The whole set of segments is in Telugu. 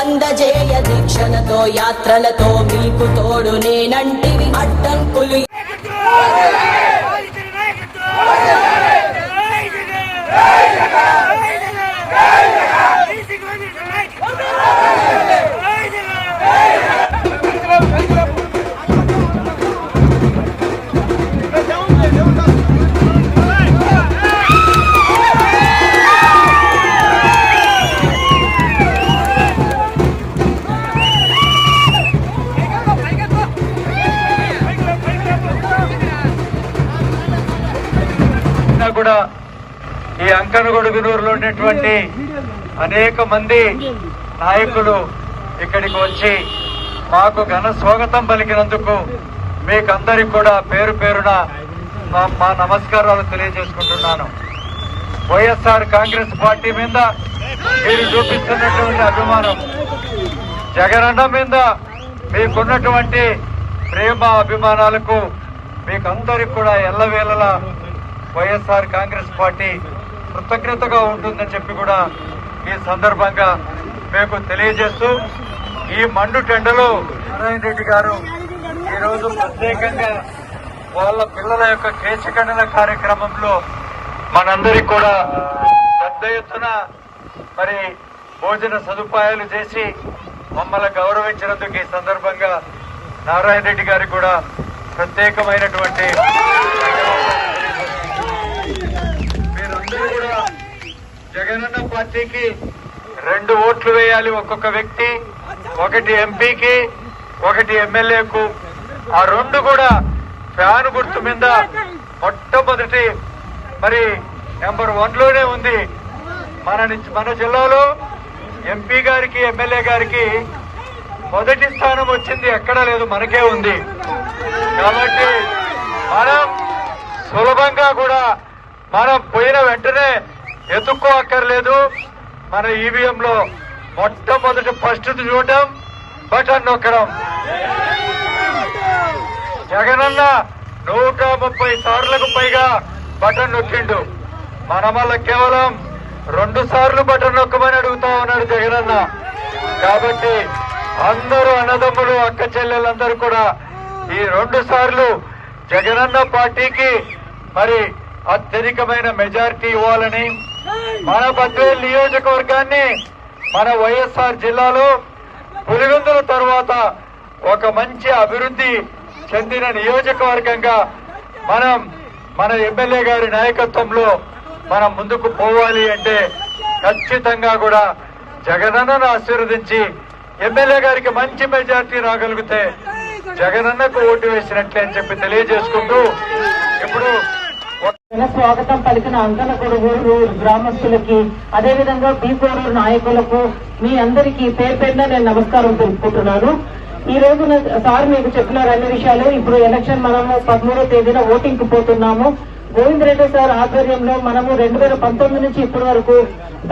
అందజేయ దీక్షలతో యాత్రలతో మీకు తోడు నేనంటివి. అడ్డంకులు కూడా ఈ అంకనగూడు వినూరులో ఉన్నటువంటి అనేక మంది నాయకులు ఇక్కడికి వచ్చి మాకు ఘన స్వాగతం పలికినందుకు మీకందరికి కూడా పేరు పేరున మా మా నమస్కారాలు తెలియజేసుకుంటున్నాను. వైఎస్ఆర్ కాంగ్రెస్ పార్టీ మీద మీరు చూపిస్తున్నటువంటి అభిమానం జగనన్న మీద మీకున్నటువంటి ప్రేమ అభిమానాలకు మీకందరికి కూడా ఎల్లవేళలా వైఎస్ఆర్ కాంగ్రెస్ పార్టీ కృతజ్ఞతగా ఉంటుందని చెప్పి కూడా ఈ సందర్భంగా మీకు తెలియజేస్తూ ఈ మండు టెండలో నారాయణ రెడ్డి గారు ఈరోజు ప్రత్యేకంగా వాళ్ళ పిల్లల యొక్క కేశఖండన కార్యక్రమంలో మనందరికి కూడా పెద్ద ఎత్తున మరి భోజన సదుపాయాలు చేసి మమ్మల్ని గౌరవించినందుకు ఈ సందర్భంగా నారాయణ రెడ్డి గారికి కూడా ప్రత్యేకమైనటువంటి మీరందరూ కూడా జగనన్న పార్టీకి రెండు ఓట్లు వేయాలి ఒక్కొక్క వ్యక్తి ఒకటి ఎంపీకి ఒకటి ఎమ్మెల్యేకు. ఆ రెండు కూడా ఫ్యాన్ గుర్తు మీద మొట్టమొదటి మరి నెంబర్ వన్లోనే ఉంది. మన మన జిల్లాలో ఎంపీ గారికి ఎమ్మెల్యే గారికి మొదటి స్థానం వచ్చింది ఎక్కడా లేదు మనకే ఉంది. కాబట్టి మనం సులభంగా కూడా మనం పోయిన వెంటనే ఎత్తుక్కో అక్కర్లేదు. మన ఈవీఎం లో మొట్టమొదటి ఫస్ట్ చూడటం బటన్ నొక్కడం. జగనన్న నూట ముప్పై సార్లకు పైగా బటన్ నొక్కిండు. మన వల్ల కేవలం రెండు సార్లు బటన్ నొక్కమని అడుగుతా ఉన్నాడు జగనన్న. కాబట్టి అందరూ అన్నదమ్ములు అక్క చెల్లెలందరూ కూడా ఈ రెండు సార్లు జగనన్న పార్టీకి మరి అత్యధికమైన మెజారిటీ ఇవ్వాలని మన బద్వేల్ నియోజకవర్గాన్ని మన వైఎస్ఆర్ జిల్లాలో పులివెందుల తర్వాత ఒక మంచి అభివృద్ధి చెందిన నియోజకవర్గంగా మనం మన ఎమ్మెల్యే గారి నాయకత్వంలో మనం ముందుకు పోవాలి అంటే ఖచ్చితంగా కూడా జగనన్నను ఆశీర్వదించి ఎమ్మెల్యే గారికి మంచి మెజార్టీ రాగలిగితే జగనన్నకు ఓటు వేసినట్లే అని చెప్పి తెలియజేసుకుంటూ ఇప్పుడు స్వాగతం పలికిన అంకల కొడుగూరు గ్రామస్తులకి అదేవిధంగా బీకోరూరు నాయకులకు మీ అందరికీ పేరు పేరున నేను నమస్కారం తెలుపుకుంటున్నాను. ఈ రోజు సార్ మీకు చెప్పినారు అన్ని విషయాలు ఇప్పుడు ఎలక్షన్ మనము పదమూడో తేదీన ఓటింగ్కు పోతున్నాము. గోవింద్ రెడ్డి సార్ ఆధ్వర్యంలో మనము రెండు వేల పంతొమ్మిది నుంచి ఇప్పటి వరకు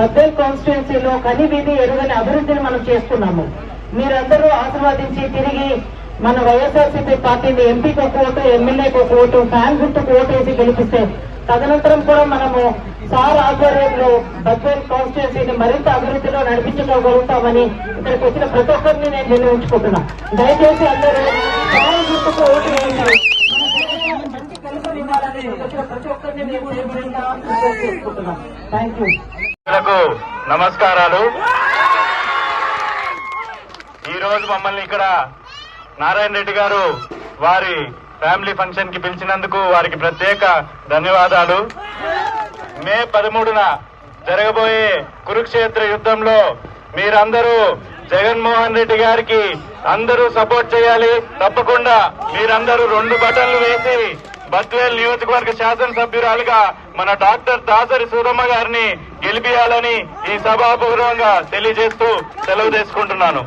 బద్దేల్ కాన్స్టిట్యున్సీలో కని వీధి ఎరుగని అభివృద్ధిని మనం చేస్తున్నాము. మీరందరూ ఆశీర్వాదించి తిరిగి మన వైఎస్ఆర్సీపీ పార్టీని ఎంపీకి ఒక ఓటు ఎమ్మెల్యేకి ఒక ఓటు ఫ్యాన్ గుర్తుకు ఓటు వేసి గెలిపిస్తే తదనంతరం కూడా మనము సార్ ఆధ్వర్యంలో బద్వేల్ కాన్స్టిట్యున్సీని మరింత అభివృద్ధిలో నడిపించుకోగలుగుతామని ఇక్కడికి వచ్చిన ప్రతి ఒక్కరిని నేను నిర్ణయించుకుంటున్నా. దయచేసి అందరూ గుర్తుకు ఓటు నమస్కారాలు. ఈ రోజు మమ్మల్ని ఇక్కడ నారాయణ రెడ్డి గారు వారి ఫ్యామిలీ ఫంక్షన్కి పిలిచినందుకు వారికి ప్రత్యేక ధన్యవాదాలు. మే పదమూడున జరగబోయే కురుక్షేత్ర యుద్ధంలో మీరందరూ జగన్మోహన్ రెడ్డి గారికి అందరూ సపోర్ట్ చేయాలి. తప్పకుండా మీరందరూ రెండు బటన్లు వేసి బత్వేల్ నియోజకవర్గ శాసనసభ్యురాలుగా మన డాక్టర్ దాసరి సూరమ్మ గారిని గెలిపియాలని ఈ సభాపూర్వంగా తెలియజేస్తూ సెలవు తీసుకుంటున్నాను.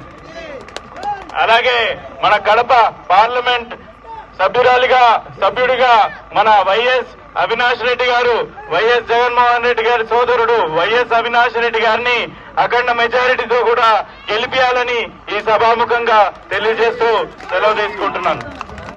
అలాగే మన కడప పార్లమెంట్ సభ్యురాలిగా సభ్యుడిగా మన వైఎస్ అవినాష్ రెడ్డి గారు వైఎస్ జగన్మోహన్ రెడ్డి గారి సోదరుడు వైఎస్ అవినాష్ రెడ్డి గారిని అఖండ మెజారిటీతో కూడా గెలిపియాలని ఈ సభాముఖంగా తెలియజేస్తూ సెలవు తీసుకుంటున్నాను.